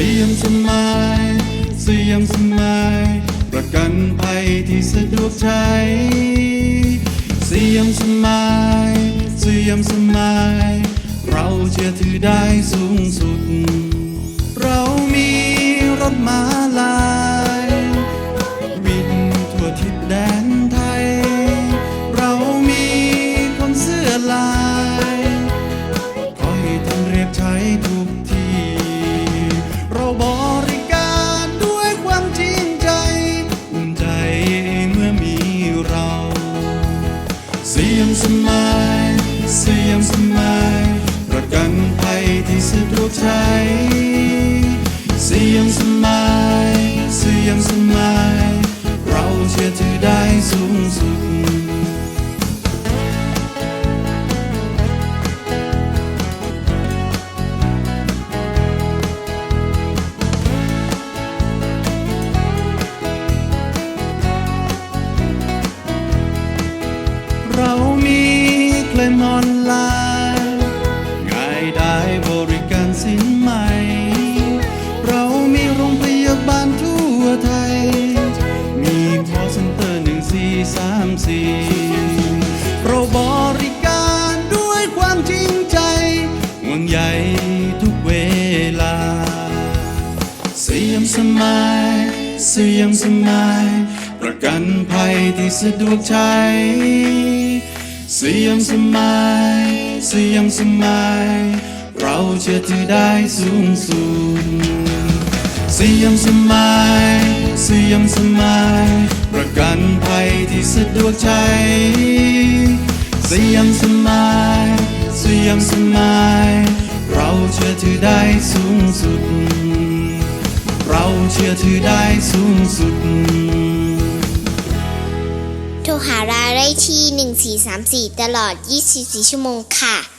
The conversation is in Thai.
สียมสมายเสียมสมายประกันภัยที่สะดวกใจเสียมสมายเสียมสมายเราเชื่อถือได้สูงสุด เรามีรถม้า เราบริการด้วยความจริงใจอุ่นใจเมื่อมีเราเสียงสมายเสียงสมายประกันภัยที่สะดวกใช้เสียงสมายเสียงสมายเราเชื่อถือได้สูงสุดายบริการสินใหม่ เรามีโรงพยาบาลทั่วไทย มีคอเซ็นเตอร์หนึ่งสี่สามสี่เราบริการด้วยความจริงใจห่วงใยทุกเวลาสียมสมายสียมสมายประกันภัยที่สะดวกใช้สียมสมายสียมสมาย เราเชื่อถือได้สูงสุดสียมสมายสียมสมายประกันภัยที่สะดวกใช้สียมสมายสียมสมายเราเชื่อถือได้สูงสุด เราเชื่อถือได้สูงสุดโทรหารายได้ที่ 1434 ตลอด 24 ชั่วโมงค่ะ